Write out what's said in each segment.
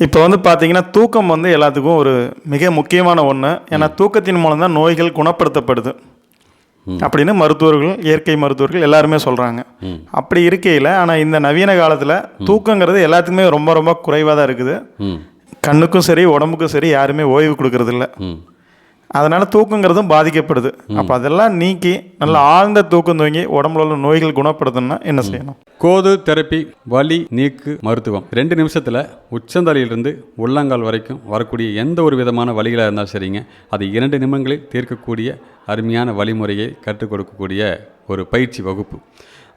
இப்போ வந்து பார்த்தீங்கன்னா தூக்கம் வந்து எல்லாத்துக்கும் ஒரு மிக முக்கியமான ஒன்று ஏன்னா தூக்கத்தின் மூலம் தான் நோய்கள் குணப்படுத்தப்படுது. அப்படின்னு மருத்துவர்கள் இயற்கை மருத்துவர்கள் எல்லாருமே சொல்கிறாங்க அப்படி இருக்கையில் ஆனால் இந்த நவீன காலத்தில் தூக்கங்கிறது எல்லாத்துக்குமே ரொம்ப ரொம்ப குறைவாக தான் இருக்குது. கண்ணுக்கும் சரி உடம்புக்கும் சரி யாருமே ஓய்வு கொடுக்கறதில்ல. அதனால் தூக்கங்கிறதும் பாதிக்கப்படுது. அப்போ அதெல்லாம் நீக்கி நல்ல ஆழ்ந்த தூக்கம் தூங்கி உடம்புல உள்ள நோய்கள் குணப்படுத்தணும்னா என்ன செய்யணும்? கோது தெரப்பி வலி நீக்கு மருத்துவம். ரெண்டு நிமிஷத்தில் உச்சந்தலையிலிருந்து உள்ளங்கால் வரைக்கும் வரக்கூடிய எந்த ஒரு விதமான வலிகளாக இருந்தாலும் சரிங்க. அது இரண்டு நிமிடங்களில் தீர்க்கக்கூடிய அருமையான வழிமுறையை கற்றுக் கொடுக்கக்கூடிய ஒரு பயிற்சி வகுப்பு.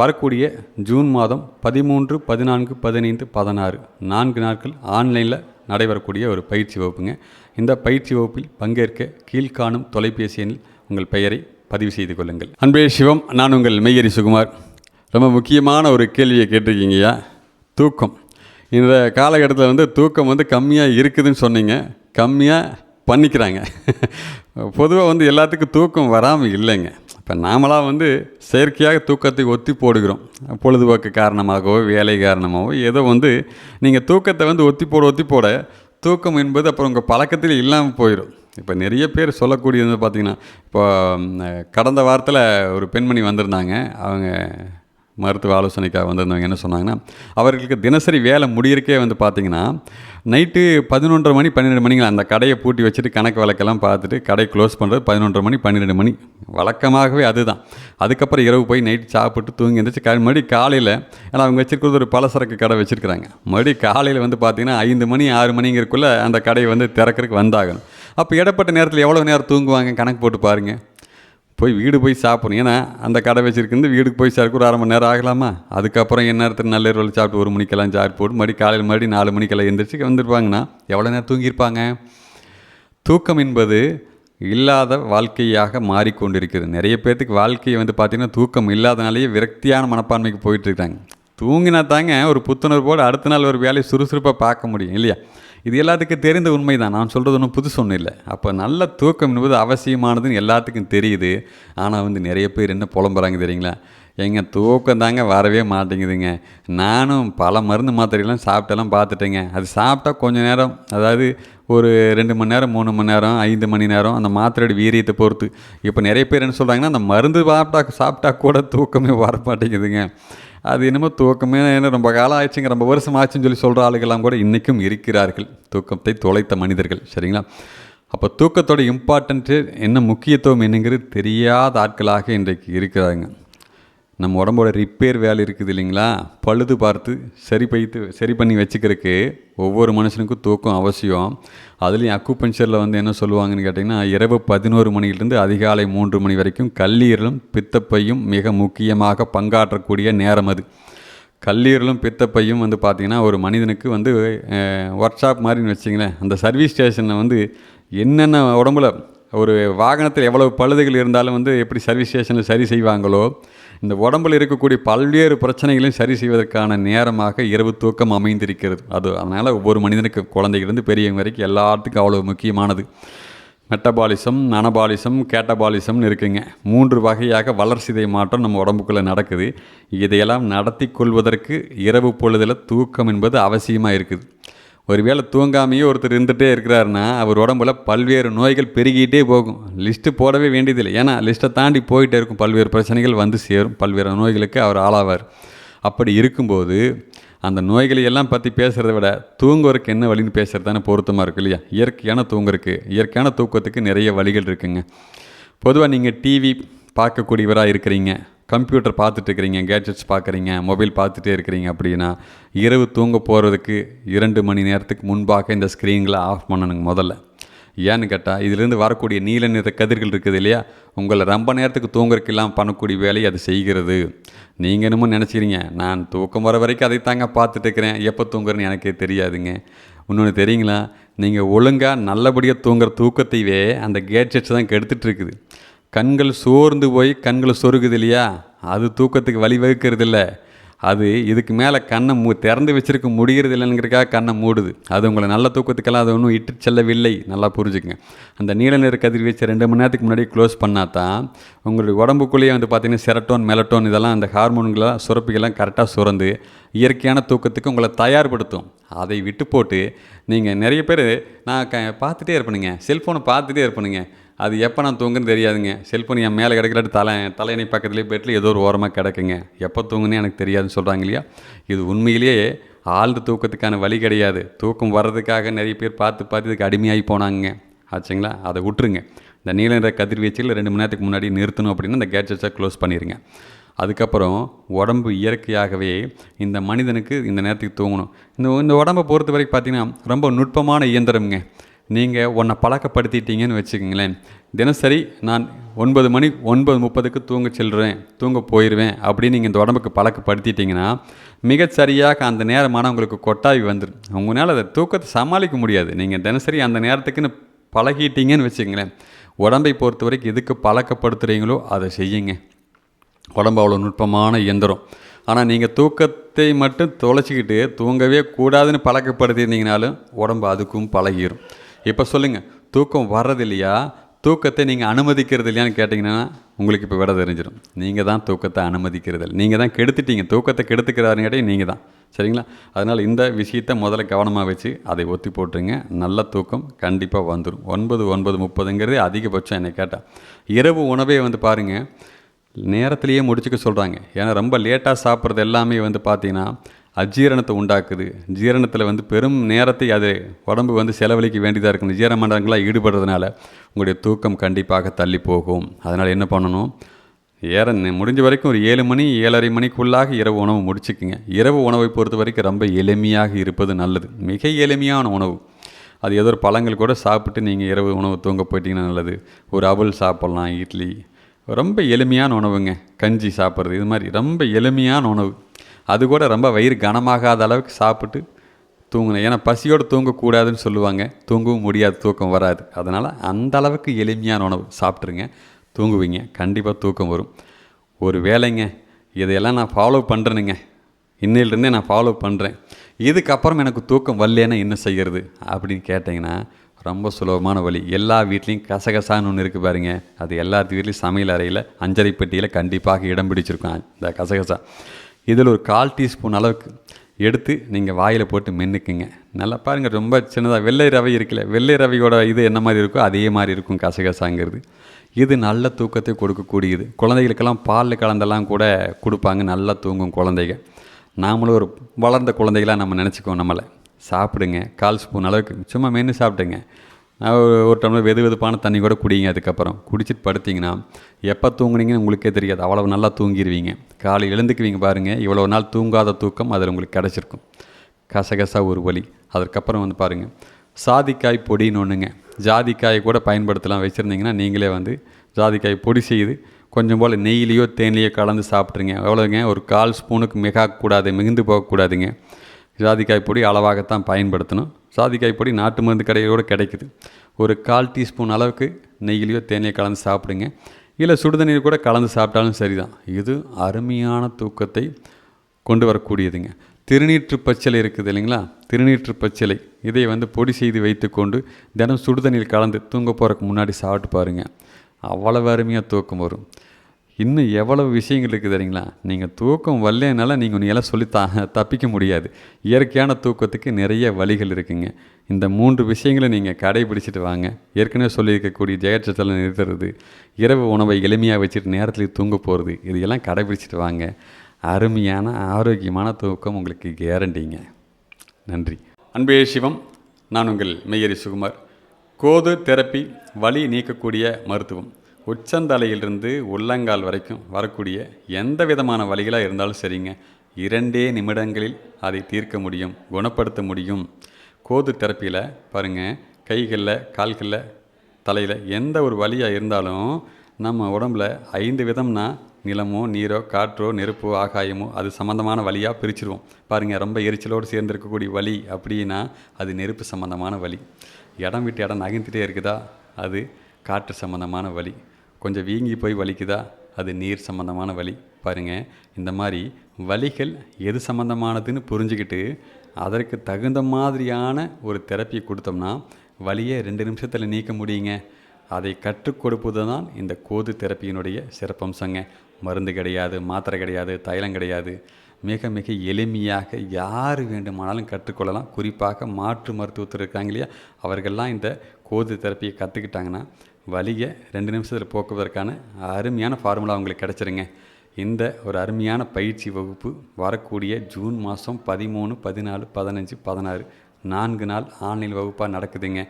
வரக்கூடிய ஜூன் மாதம் பதிமூன்று பதினான்கு பதினைந்து பதினாறு நான்கு நாட்கள் ஆன்லைனில் நடைபெறக்கூடிய ஒரு பயிற்சி வகுப்புங்க. இந்த பயிற்சி வகுப்பில் பங்கேற்க கீழ்காணும் தொலைபேசி எண்ணில் உங்கள் பெயரை பதிவு செய்து கொள்ளுங்கள். அன்பே சிவம் நான் உங்கள் மெய்யரி சுகுமார். ரொம்ப முக்கியமான ஒரு கேள்வியை கேட்டிருக்கீங்கய்யா தூக்கம். இந்த காலகட்டத்தில் வந்து தூக்கம் வந்து கம்மியாக இருக்குதுன்னு சொன்னீங்க. கம்மியாக பண்ணிக்கிறாங்க. பொதுவாக வந்து எல்லாத்துக்கும் தூக்கம் வராமல் இல்லைங்க. இப்போ நாமளாக வந்து செயற்கையாக தூக்கத்தை ஒத்தி போடுகிறோம். பொழுதுபோக்கு காரணமாகவோ வேலை காரணமாகவோ ஏதோ வந்து நீங்கள் தூக்கத்தை வந்து ஒத்தி போட ஒத்தி போட தூக்கம் என்பது அப்புறம் உங்கள் பழக்கத்தில் இல்லாமல் போயிடும் இப்போ நிறைய பேர் சொல்லக்கூடியது பார்த்திங்கன்னா இப்போ கடந்த வாரத்தில் ஒரு பெண்மணி வந்திருந்தாங்க. அவங்க மருத்துவ ஆலோசனைக்காக வந்திருந்தவங்க என்ன சொன்னாங்கன்னா அவர்களுக்கு தினசரி வேலை முடியிருக்கே வந்து பார்த்தீங்கன்னா நைட்டு பதினொன்றரை மணி பன்னிரெண்டு மணிங்களா அந்த கடையை பூட்டி வச்சுட்டு கணக்கு வழக்கெல்லாம் பார்த்துட்டு கடை க்ளோஸ் பண்ணுறது பதினொன்றரை மணி பன்னிரெண்டு மணி. வழக்கமாகவே அதுதான். அதுக்கப்புறம் இரவு போய் நைட்டு சாப்பிட்டு தூங்கி எழுந்திரிச்சு கா மறுபடியும் காலையில் ஏன்னா அவங்க வச்சுருக்கிறது ஒரு பலசரக்கு கடை வச்சுருக்கிறாங்க. மறுபடியும் காலையில் வந்து பார்த்தீங்கன்னா ஐந்து மணி ஆறு மணிங்கிறக்குள்ளே அந்த கடையை வந்து திறக்கிறதுக்கு வந்தாகணும். அப்போ இடப்பட்ட நேரத்தில் எவ்வளோ நேரம் தூங்குவாங்க? கணக்கு போட்டு பாருங்கள் போய் வீடு போய் சாப்பிடணும். ஏன்னா அந்த கடை வச்சுருக்குந்து வீட்டுக்கு போய் சேர்க்க ஒரு அரை மணி நேரம் ஆகலாமா? அதுக்கப்புறம் என்ன நேரத்தில் நல்ல இரவில் சாப்பிட்டு ஒரு மணிக்கெல்லாம் சாப்பிட்டு போட்டு மறுபடி காலையில் மறுபடி நாலு மணிக்கெல்லாம் எந்திரிச்சு வந்துருப்பாங்கன்னா எவ்வளோ நேரம் தூங்கியிருப்பாங்க? தூக்கம் என்பது இல்லாத வாழ்க்கையாக மாறிக்கொண்டிருக்கிறது. நிறைய பேர்த்துக்கு வாழ்க்கையை வந்து பார்த்திங்கன்னா தூக்கம் இல்லாதனாலேயே விரக்தியான மனப்பான்மைக்கு போயிட்டு இருக்காங்க. தூங்கினா தாங்க ஒரு புத்துணர்வோடு அடுத்த நாள் ஒரு வேலையை சுறுசுறுப்பாக பார்க்க முடியும் இல்லையா? இது எல்லாத்துக்கும் தெரிந்த உண்மை தான் நான் சொல்கிறது ஒன்றும் புதுசு ஒன்றும் இல்லை. அப்போ நல்ல தூக்கம் என்பது அவசியமானதுன்னு எல்லாத்துக்கும் தெரியுது. ஆனால் வந்து நிறைய பேர் என்ன புலம்புறாங்க தெரியுங்களா? எங்கள் தூக்கம் தாங்க வரவே மாட்டேங்குதுங்க. நானும் பல மருந்து மாத்திரையெல்லாம் சாப்பிட்டெல்லாம் பார்த்துட்டேங்க. அது சாப்பிட்டா கொஞ்ச நேரம் அதாவது ஒரு ரெண்டு மணி நேரம் மூணு மணி நேரம் ஐந்து மணி நேரம் அந்த மாத்திரையோட வீரியத்தை பொறுத்து. இப்போ நிறைய பேர் என்ன சொல்கிறாங்கன்னா அந்த மருந்து சாப்பிட்டா சாப்பிட்டா கூட தூக்கமே வர மாட்டேங்குதுங்க அது என்னமோ தூக்கமே என்ன ரொம்ப காலம் ஆயிடுச்சுங்க ரொம்ப வருஷம் ஆச்சுன்னு சொல்லி சொல்கிற ஆளுகள்லாம் கூட இன்றைக்கும் இருக்கிறார்கள். தூக்கத்தை தொலைத்த மனிதர்கள் சரிங்களா? அப்போ தூக்கத்தோட இம்பார்ட்டன்ட்டு என்ன முக்கியத்துவம் என்னங்கிறது தெரியாத ஆட்களாக இன்றைக்கு இருக்கிறாங்க. நம்ம உடம்போட ரிப்பேர் வேலை இருக்குது இல்லைங்களா? பழுது பார்த்து சரி பைத்து சரி பண்ணி வச்சுக்கிறதுக்கு ஒவ்வொரு மனுஷனுக்கும் தூக்கம் அவசியம். அதுலேயும் அக்குபஞ்சரில் வந்து என்ன சொல்லுவாங்கன்னு கேட்டிங்கன்னா இரவு பதினோரு மணியிலிருந்து அதிகாலை மூன்று மணி வரைக்கும் கல்லீரலும் பித்தப்பையும் மிக முக்கியமாக பங்காற்றக்கூடிய நேரம் அது. கல்லீரலும் பித்தப்பையும் வந்து பார்த்திங்கன்னா ஒரு மனிதனுக்கு வந்து ஒர்க் ஷாப் மாதிரின்னு வச்சிங்களேன் அந்த சர்வீஸ் ஸ்டேஷனில் வந்து என்னென்ன உடம்புல ஒரு வாகனத்தில் எவ்வளவு பழுதுகள் இருந்தாலும் வந்து எப்படி சர்வீஸ் ஸ்டேஷனில் சரி செய்வாங்களோ இந்த உடம்பில் இருக்கக்கூடிய பல்வேறு பிரச்சனைகளையும் சரி செய்வதற்கான நேரமாக இரவு தூக்கம் அமைந்திருக்கிறது. அது அதனால் ஒவ்வொரு மனிதனுக்கு குழந்தைகளிருந்து பெரியவங்க வரைக்கும் எல்லாத்துக்கும் அவ்வளோ முக்கியமானது. மெட்டபாலிசம் அனபாலிசம் கேட்டபாலிசம்னு இருக்குங்க. மூன்று வகையாக வளர்சிதை மாற்றம் நம்ம உடம்புக்குள்ளே நடக்குது. இதையெல்லாம் நடத்தி கொள்வதற்கு இரவு பொழுதில் தூக்கம் என்பது அவசியமாக இருக்குது. ஒருவேளை தூங்காமையே ஒருத்தர் இருந்துகிட்டே இருக்கிறாருன்னா அவர் உடம்புல பல்வேறு நோய்கள் பெருகிட்டே போகும். லிஸ்ட்டு போடவே வேண்டியதில்லை. ஏன்னா லிஸ்ட்டை தாண்டி போயிட்டே இருக்கும். பல்வேறு பிரச்சனைகள் வந்து சேரும். பல்வேறு நோய்களுக்கு அவர் ஆளாவார். அப்படி இருக்கும்போது அந்த நோய்களை எல்லாம் பற்றி பேசுகிறத விட தூங்குறதுக்கு என்ன வழின்னு பேசுகிறது தானே பொருத்தமாக இருக்கு இல்லையா? இயற்கையான தூங்குறதுக்கு இயற்கையான தூக்கத்துக்கு நிறைய வழிகள் இருக்குங்க. பொதுவாக நீங்கள் டிவி பார்க்கக்கூடியவராக இருக்கிறீங்க. கம்ப்யூட்டர் பார்த்துட்டு இருக்கிறீங்க கேட்ஜெட்ஸ் பார்க்குறீங்க மொபைல் பார்த்துட்டே இருக்கிறீங்க அப்படின்னா இரவு தூங்க போகிறதுக்கு இரண்டு மணி நேரத்துக்கு முன்பாக இந்த ஸ்க்ரீன்களை ஆஃப் பண்ணணுங்க முதல்ல. ஏன்னு கேட்டால் இதிலிருந்து வரக்கூடிய நீல நிற கதிர்கள் இருக்குது இல்லையா? உங்களை ரொம்ப நேரத்துக்கு தூங்குறதுக்கு இல்லாமல் பண்ணக்கூடிய வேலையை அது செய்கிறது. நீங்கள் என்னமோ நினச்சிக்கிறீங்க நான் தூக்கம் வர வரைக்கும் அதை தாங்க பார்த்துட்டு இருக்கிறேன் எப்போ தூங்குறேன்னு எனக்கே தெரியாதுங்க. இன்னொன்று தெரியுங்களா? நீங்கள் ஒழுங்காக நல்லபடியாக தூங்குற தூக்கத்தையே அந்த கேட்ஜெட்ஸ் தான் கெடுத்துட்ருக்குது கண்கள் சோர்ந்து போய் கண்களை சொருகுது இல்லையா? அது தூக்கத்துக்கு வழிவகுக்கிறது இல்லை அது இதுக்கு மேலே கண்ணை மூ திறந்து வச்சிருக்க முடிகிறது இல்லைங்கிறக்காக கண்ணை மூடுது. அது உங்களை நல்ல தூக்கத்துக்கெல்லாம் அது ஒன்றும் இட்டு செல்லவில்லை. நல்லா புரிஞ்சுக்கங்க. அந்த நீல நிற கதிர்வீச்சு ரெண்டு மணி நேரத்துக்கு முன்னாடி க்ளோஸ் பண்ணால் தான் உங்களுடைய உடம்புக்குள்ளேயே வந்து பார்த்திங்கன்னா செரட்டோன் மெலட்டோன் இதெல்லாம் அந்த ஹார்மோன்களாம் சுரப்பிகள்லாம் கரெக்டாக சுரந்து இயற்கையான தூக்கத்துக்கு உங்களை தயார்படுத்தும். அதை விட்டு போட்டு நீங்கள் நிறைய பேர் நான் க பார்த்துட்டே இருப்பேனுங்க. செல்ஃபோனை பார்த்துட்டே இருப்பேனுங்க. அது எப்போ நான் தூங்குன்னு தெரியாதுங்க. செல்ஃபோன் என் மேலே கிடைக்கலாட்டு தலை தலையணை பக்கத்துலேயே பெட்டில் ஏதோ ஒரு ஓரமாக கிடக்குங்க. எப்போ தூங்குன்னு எனக்கு தெரியாதுன்னு சொல்கிறாங்க இல்லையா? இது உண்மையிலேயே ஆழ்ந்த தூக்கத்துக்கான வழி கிடையாது. தூக்கம் வர்றதுக்காக நிறைய பேர் பார்த்து பார்த்து இதுக்கு அடிமையாகி போனாங்க ஆச்சுங்களா? அதை விட்டுருங்க. இந்த நீல நிற கதிர்வீச்சில் ரெண்டு மணி நேரத்துக்கு முன்னாடி நிறுத்தணும் அப்படின்னா இந்த கேட்ஜெட்ஸை க்ளோஸ் பண்ணிடுங்க அதுக்கப்புறம் உடம்பு இயற்கையாகவே இந்த மனிதனுக்கு இந்த நேரத்துக்கு தூங்கணும். இந்த இந்த உடம்பை பொறுத்த வரைக்கும் பார்த்தீங்கன்னா ரொம்ப நுட்பமான இயந்திரம்ங்க. நீங்கள் உன்னை பழக்கப்படுத்திட்டீங்கன்னு வச்சுக்கோங்களேன். தினசரி நான் ஒன்பது மணி ஒன்பது முப்பதுக்கு தூங்க செல்கிறேன் தூங்க போயிடுவேன் அப்படின்னு நீங்கள் இந்த உடம்புக்கு பழக்கப்படுத்திட்டிங்கன்னா மிகச்சரியாக அந்த நேரமான உங்களுக்கு கொட்டாவி வந்துடும் உங்களால் அதை தூக்கத்தை சமாளிக்க முடியாது. நீங்கள் தினசரி அந்த நேரத்துக்குன்னு பழகிட்டீங்கன்னு வச்சுக்கோங்களேன். உடம்பை பொறுத்த வரைக்கும் எதுக்கு பழக்கப்படுத்துகிறீங்களோ அதை செய்யுங்க. உடம்பு அவ்வளோ நுட்பமான இயந்திரம். ஆனால் நீங்கள் தூக்கத்தை மட்டும் தொலைச்சிக்கிட்டு தூங்கவே கூடாதுன்னு பழக்கப்படுத்தியிருந்தீங்கனாலும் உடம்பு அதுக்கும் பழகிரும். இப்போ சொல்லுங்கள் தூக்கம் வர்றது இல்லையா தூக்கத்தை நீங்கள் அனுமதிக்கிறது இல்லையான்னு கேட்டிங்கன்னா உங்களுக்கு இப்போ விட தெரிஞ்சிடும் நீங்கள் தான் தூக்கத்தை அனுமதிக்கிறது இல்லை நீங்கள் தான் கெடுத்துட்டீங்க. தூக்கத்தை கெடுத்துக்கிறாருன்னு கேட்டால் நீங்கள் தான். சரிங்களா? அதனால் இந்த விஷயத்தை முதல்ல கவனமாக வச்சு அதை ஒத்தி போட்டுருங்க. நல்ல தூக்கம் கண்டிப்பாக வந்துடும் ஒன்பது ஒன்பது முப்பதுங்கிறது அதிகபட்சம் என்னை கேட்டால் இரவு உணவே வந்து பாருங்கள் நேரத்திலேயே முடிச்சுக்க சொல்கிறாங்க ஏன்னா ரொம்ப லேட்டாக சாப்பிட்றது எல்லாமே வந்து பார்த்தீங்கன்னா அஜீரணத்தை உண்டாக்குது. ஜீரணத்தில் வந்து பெரும் நேரத்தை அது உடம்பு வந்து செலவழிக்க வேண்டியதாக இருக்கணும் ஜீரண மண்டலங்களாக ஈடுபடுறதுனால உங்களுடைய தூக்கம் கண்டிப்பாக தள்ளி போகும். அதனால் என்ன பண்ணணும்? ஏற முடிஞ்ச வரைக்கும் ஒரு ஏழு மணி ஏழரை மணிக்குள்ளாக இரவு உணவு முடிச்சுக்குங்க. இரவு உணவை பொறுத்த வரைக்கும் ரொம்ப எளிமையாக இருப்பது நல்லது. மிக எளிமையான உணவு. அது ஏதோ ஒரு பழங்கள் கூட சாப்பிட்டு நீங்கள் இரவு உணவு தூங்க போயிட்டீங்கன்னா நல்லது. ஒரு அவல் சாப்பிட்லாம் இட்லி ரொம்ப எளிமையான உணவுங்க. கஞ்சி சாப்பிட்றது இது மாதிரி ரொம்ப எளிமையான உணவு. அது கூட ரொம்ப வயிறு கனமாகாத அளவுக்கு சாப்பிட்டு தூங்கணும் ஏன்னா பசியோடு தூங்கக்கூடாதுன்னு சொல்லுவாங்க. தூங்கவும் முடியாது தூக்கம் வராது. அதனால் அந்த அளவுக்கு எளிமையான உணவு சாப்பிட்ருங்க தூங்குவீங்க கண்டிப்பாக தூக்கம் வரும். ஒரு வேலைங்க. இதையெல்லாம் நான் ஃபாலோ பண்ணுறேனுங்க இன்னையிலிருந்தே நான் ஃபாலோ பண்ணுறேன் இதுக்கப்புறம் எனக்கு தூக்கம் வரலன்னா என்ன செய்கிறது அப்படின்னு கேட்டிங்கன்னா ரொம்ப சுலபமான வழி. எல்லா வீட்லேயும் கசகசான்னு ஒன்று இருக்குது பாருங்க. அது எல்லாத்து வீட்லேயும் சமையல் அறையில் அஞ்சரை பெட்டியில் கண்டிப்பாக இடம் பிடிச்சிருக்கும். இந்த கசகசா. இதில் ஒரு கால் டீஸ்பூன் அளவுக்கு எடுத்து நீங்கள் வாயில் போட்டு மென்னுக்குங்க. நல்லா பாருங்கள் ரொம்ப சின்னதாக வெள்ளை ரவை இருக்குல்ல வெள்ளை ரவையோட இது என்ன மாதிரி இருக்கோ அதே மாதிரி இருக்கும் கசகசாங்கிறது. இது நல்ல தூக்கத்தை கொடுக்கக்கூடியது. குழந்தைகளுக்கெல்லாம் பாலில் கலந்தெல்லாம் கூட கொடுப்பாங்க நல்லா தூங்கும் குழந்தைங்க. நாமளும் ஒரு வளர்ந்த குழந்தைகளாக நம்ம நினச்சிக்குவோம் நம்மளை. சாப்பிடுங்க. கால் ஸ்பூன் அளவுக்கு. சும்மா மென்று சாப்பிடுங்க. நான் ஒரு ஒரு டம்ளர் வெது வெதுப்பான தண்ணி கூட குடிங்க அதுக்கப்புறம். குடிச்சிட்டு படுத்திங்கன்னா எப்போ தூங்குனீங்கன்னு உங்களுக்கே தெரியாது. அவ்வளோ நல்லா தூங்கிடுவீங்க காலை எழுந்துக்குவீங்க பாருங்கள் இவ்வளோ நாள் தூங்காத தூக்கம் அதில் உங்களுக்கு கிடச்சிருக்கும். கசகசா ஒரு வழி அதற்கப்புறம் வந்து பாருங்கள் சாதிக்காய் பொடின்னு ஒன்றுங்க ஜாதிக்காயை கூட பயன்படுத்தலாம் வச்சுருந்தீங்கன்னா நீங்களே வந்து ஜாதிக்காய் பொடி செய்து கொஞ்சம் போல் நெய்யிலையோ தேனிலையோ கலந்து சாப்பிட்ருங்க எவ்வளோங்க ஒரு கால் ஸ்பூனுக்கு மிகக்கூடாது மிகுந்து போகக்கூடாதுங்க. ஜாதிக்காய் பொடி அளவாகத்தான் பயன்படுத்தணும். ஜாதிக்காய் பொடி நாட்டு மருந்து கடையோடு கிடைக்குது. ஒரு கால் டீஸ்பூன் அளவுக்கு நெய்யிலையோ தேனையோ கலந்து சாப்பிடுங்க. இல்லை சுடுதண்ணீர் கூட கலந்து சாப்பிட்டாலும் சரிதான். இது அருமையான தூக்கத்தை கொண்டு வரக்கூடியதுங்க. திருநீற்று பச்சிலை இருக்குது இல்லைங்களா? திருநீற்று பச்சிலை. இதை வந்து பொடி செய்து வைத்துக்கொண்டு தினம் சுடுதண்ணீர் கலந்து தூங்க போகிறதுக்கு முன்னாடி சாப்பிட்டு பாருங்கள் அவ்வளவு அருமையாக தூக்கம் வரும். இன்னும் எவ்வளவு விஷயங்கள் இருக்குது தெரியுங்களா? நீங்கள் தூக்கம் வரலனால நீங்கள் உன்னையெல்லாம் சொல்லி த தப்பிக்க முடியாது. இயற்கையான தூக்கத்துக்கு நிறைய வழிகள் இருக்குங்க. இந்த மூன்று விஷயங்களை நீங்கள் கடைபிடிச்சிட்டு வாங்க. ஏற்கனவே சொல்லியிருக்கக்கூடிய ஜெயச்சத்தில் நிறுத்துறது இரவு உணவை எளிமையாக வச்சுட்டு நேரத்தில் தூங்க போகிறது இதையெல்லாம் கடைபிடிச்சிட்டு வாங்க. அருமையான ஆரோக்கியமான தூக்கம் உங்களுக்கு கேரண்டிங்க. நன்றி. அன்பே சிவம் நான் உங்கள் மெய்யரி சுகுமார். கோது தெரப்பி வலி நீக்கக்கூடிய மருத்துவம். உச்சந்தலையிலிருந்து உள்ளங்கால் வரைக்கும் வரக்கூடிய எந்த விதமான வலிகளாக இருந்தாலும் சரிங்க. இரண்டே நிமிடங்களில் அதை தீர்க்க முடியும் குணப்படுத்த முடியும். கோது தெரப்பியில் பாருங்கள் கைகளில் கால்களில் தலையில் எந்த ஒரு வழியாக இருந்தாலும் நம்ம உடம்புல ஐந்து விதம்னா நிலமோ நீரோ காற்றோ நெருப்போ ஆகாயமோ அது சம்மந்தமான வழியாக பிரிச்சிருவோம். பாருங்கள் ரொம்ப எரிச்சலோடு சேர்ந்துருக்கக்கூடிய வலி அப்படின்னா அது நெருப்பு சம்மந்தமான வலி. இடம் விட்டு இடம் நகர்ந்துட்டே இருக்குதா? அது காற்று சம்மந்தமான வலி. கொஞ்சம் வீங்கி போய் வலிக்குதா? அது நீர் சம்மந்தமான வலி. பாருங்கள் இந்த மாதிரி வலிகள் எது சம்மந்தமானதுன்னு புரிஞ்சுக்கிட்டு அதற்கு தகுந்த மாதிரியான ஒரு தெரப்பியை கொடுத்தோம்னா வலியை ரெண்டு நிமிஷத்தில் நீக்க முடியுங்க. அதை கற்றுக் கொடுப்பது தான் இந்த கோது தெரப்பியினுடைய சிறப்பம்சங்க. மருந்து கிடையாது மாத்திரை கிடையாது தைலம் கிடையாது. மிக மிக எளிமையாக யார் வேண்டுமானாலும் கற்றுக்கொள்ளலாம். குறிப்பாக மாற்று மருத்துவத்தில் இருக்காங்க இல்லையா? அவர்கள்லாம் இந்த கோது தெரப்பியை கற்றுக்கிட்டாங்கன்னா வலியை ரெண்டு நிமிஷத்தில் போக்குவதற்கான அருமையான ஃபார்முலா உங்களுக்கு கிடச்சிருங்க. இந்த ஒரு அருமையான பயிற்சி வகுப்பு வரக்கூடிய ஜூன் மாதம் பதிமூணு பதினாலு பதினஞ்சு பதினாறு நான்கு நாள் ஆன்லைன் வகுப்பாக நடக்குதுங்க.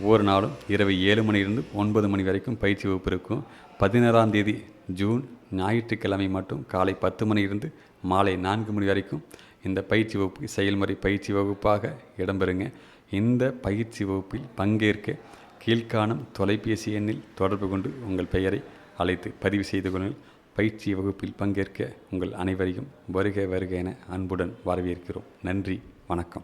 ஒவ்வொரு நாளும் இரவு ஏழு மணியிலிருந்து ஒன்பது மணி வரைக்கும் பயிற்சி வகுப்பு இருக்கும். பதினாறாம் தேதி ஜூன் ஞாயிற்றுக்கிழமை மட்டும் காலை பத்து மணியிலிருந்து மாலை நான்கு மணி வரைக்கும் இந்த பயிற்சி வகுப்பு செயல்முறை பயிற்சி வகுப்பாக இடம்பெறுங்க. இந்த பயிற்சி வகுப்பில் பங்கேற்க கீழ்காணும் தொலைபேசி எண்ணில் தொடர்பு கொண்டு உங்கள் பெயரை அழைத்து பதிவு செய்து கொள்ளுங்கள். பயிற்சி வகுப்பில் பங்கேற்க உங்கள் அனைவரையும் வருக வருக என அன்புடன் வரவேற்கிறோம். நன்றி வணக்கம்.